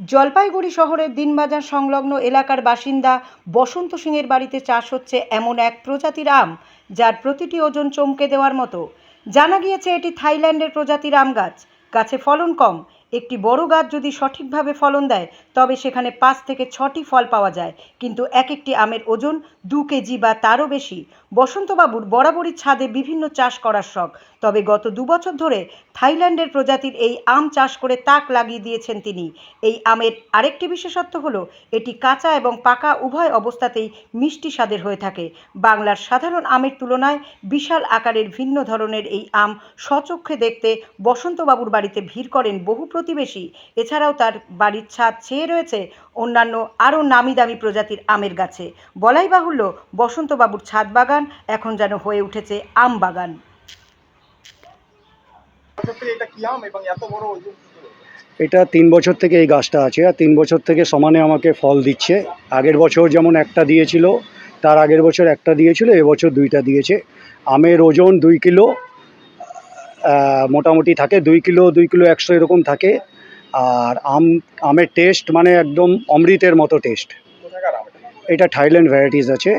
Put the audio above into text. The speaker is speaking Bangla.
জলপাইগুড়ি শহরের দিনবাজার সংলগ্ন এলাকার বাসিন্দা বসন্ত সিংয়ের বাড়িতে চাষ হচ্ছে এমন এক প্রজাতির আম, যার প্রতিটি ওজন চমকে দেওয়ার মতো। জানা গিয়েছে, এটি থাইল্যান্ডের প্রজাতির আম গাছ। গাছে ফলন কম একটি বড় গাছ যদি সঠিকভাবে ফলন দেয়, তবে সেখানে পাঁচ থেকে ছটি ফল পাওয়া যায়। কিন্তু এক একটি আমের ওজন দু কেজি বা তারও বেশি। বসন্তবাবুর বরাবরই ছাদে বিভিন্ন চাষ করার শখ। তবে গত দু বছর ধরে থাইল্যান্ডের প্রজাতির এই আম চাষ করে তাক লাগিয়ে দিয়েছেন তিনি। এই আমের আরেকটি বিশেষত্ব হলো, এটি কাঁচা এবং পাকা উভয় অবস্থাতেই মিষ্টি স্বাদের হয়ে থাকে। বাংলার সাধারণ আমের তুলনায় বিশাল আকারের ভিন্ন ধরনের এই আম স্বচক্ষে দেখতে বসন্তবাবুর বাড়িতে ভিড় করেন বহু প্রতিবেশী। এছাড়াও তার বাড়ির ছাদ ছেয়ে রয়েছে অন্যান্য আরও নামি দামি প্রজাতির আমের গাছে। বলাই বাহুল্য বসন্তবাবুর ছাদ বাগান এখন যেন হয়ে উঠেছে আম বাগান। এটা এবং এত বড় ওজন কি করে? এটা তিন বছর থেকে এই গাছটা আছে আর তিন বছর থেকে সমানে আমাকে ফল দিচ্ছে। আগের বছর যেমন একটা দিয়েছিল তার আগের বছর একটা দিয়েছিল এবছর দুইটা দিয়েছে। আমের ওজন দুই কিলো মোটামুটি থাকে। দুই কিলো দুই কিলো একশো এরকম থাকে। আর আম আমের টেস্ট মানে একদম অমৃতের মতো টেস্ট? এটা? থাইল্যান্ড ভ্যারাইটিস আছে।